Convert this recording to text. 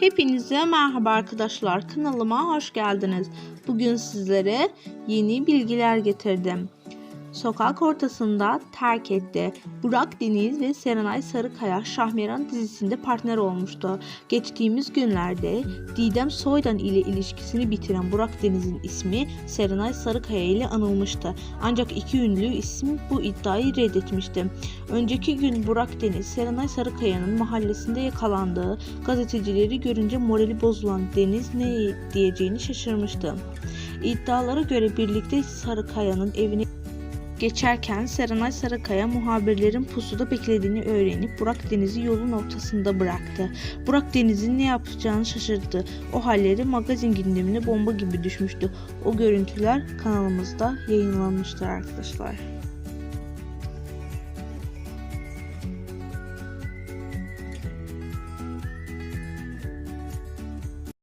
Hepinize merhaba arkadaşlar. Kanalıma hoş geldiniz. Bugün sizlere yeni bilgiler getirdim. Sokak ortasında terk etti. Burak Deniz ve Serenay Sarıkaya Şahmeran dizisinde partner olmuştu. Geçtiğimiz günlerde Didem Soydan ile ilişkisini bitiren Burak Deniz'in ismi Serenay Sarıkaya ile anılmıştı. Ancak iki ünlü isim bu iddiayı reddetmişti. Önceki gün Burak Deniz, Serenay Sarıkaya'nın mahallesinde yakalandığı gazetecileri görünce morali bozulan Deniz ne diyeceğini şaşırmıştı. İddialara göre birlikte Sarıkaya'nın evine geçerken Serenay Sarıkaya muhabirlerin pusuda beklediğini öğrenip Burak Deniz'i yolun ortasında bıraktı. Burak Deniz'in ne yapacağını şaşırdı. O halleri magazin gündemine bomba gibi düşmüştü. O görüntüler kanalımızda yayınlanmıştır arkadaşlar.